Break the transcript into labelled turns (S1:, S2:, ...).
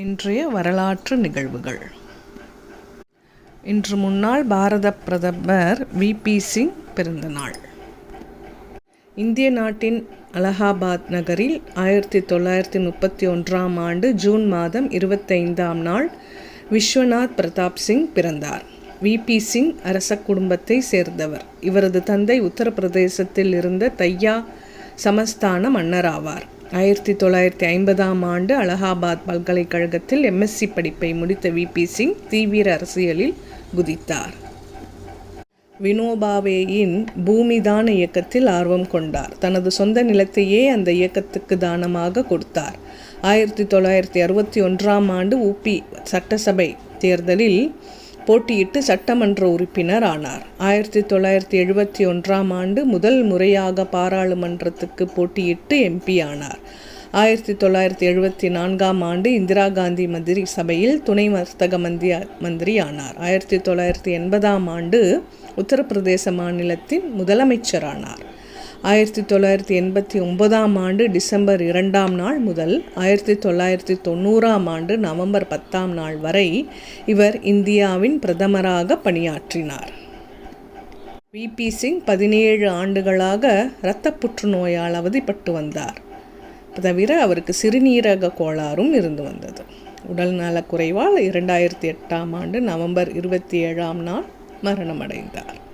S1: இன்றைய வரலாற்று நிகழ்வுகள். இன்று முன்னாள் பாரத பிரதமர் விபி சிங் பிறந்த நாள் இந்திய நாட்டின் அலகாபாத் நகரில் ஆயிரத்தி தொள்ளாயிரத்தி முப்பத்தி ஒன்றாம் ஆண்டு ஜூன் மாதம் இருபத்தைந்தாம் நாள் விஸ்வநாத் பிரதாப் சிங் பிறந்தார். விபி சிங் அரச குடும்பத்தை சேர்ந்தவர். இவரது தந்தை உத்தரப்பிரதேசத்தில் இருந்த தையா சமஸ்தான மன்னராவார். ஆயிரத்தி தொள்ளாயிரத்தி ஐம்பதாம் ஆண்டு அலகாபாத் பல்கலைக்கழகத்தில் எம்எஸ்சி படிப்பை முடித்த விபி சிங் தீவிர அரசியலில் குதித்தார். வினோபாவேயின் பூமிதான இயக்கத்தில் ஆர்வம் கொண்டார். தனது சொந்த நிலத்தையே அந்த இயக்கத்துக்கு தானமாக கொடுத்தார். ஆயிரத்தி தொள்ளாயிரத்தி அறுபத்தி ஒன்றாம் ஆண்டு உபி சட்டசபை தேர்தலில் போட்டியிட்டு சட்டமன்ற உறுப்பினர் ஆனார் ஆயிரத்தி தொள்ளாயிரத்தி எழுபத்தி ஒன்றாம் ஆண்டு முதல் முறையாக பாராளுமன்றத்துக்கு போட்டியிட்டு எம்பி ஆனார். ஆயிரத்தி தொள்ளாயிரத்தி எழுபத்தி நான்காம் ஆண்டு இந்திரா காந்தி மந்திரி சபையில் துணை வர்த்தக மந்திரி மந்திரி ஆனார். ஆயிரத்தி தொள்ளாயிரத்தி எண்பதாம் ஆண்டு உத்தரப்பிரதேச மாநிலத்தின் முதலமைச்சரானார். ஆயிரத்தி தொள்ளாயிரத்தி எண்பத்தி ஒன்பதாம் ஆண்டு டிசம்பர் இரண்டாம் நாள் முதல் ஆயிரத்தி தொள்ளாயிரத்தி தொண்ணூறாம் ஆண்டு நவம்பர் பத்தாம் நாள் வரை இவர் இந்தியாவின் பிரதமராக பணியாற்றினார். விபி சிங் பதினேழு ஆண்டுகளாக இரத்த புற்றுநோயால் அவதிப்பட்டு வந்தார். தவிர அவருக்கு சிறுநீரக கோளாறும் இருந்து வந்தது. உடல் நலக்குறைவால் இரண்டாயிரத்தி எட்டாம் ஆண்டு நவம்பர் இருபத்தி ஏழாம் நாள் மரணமடைந்தார்.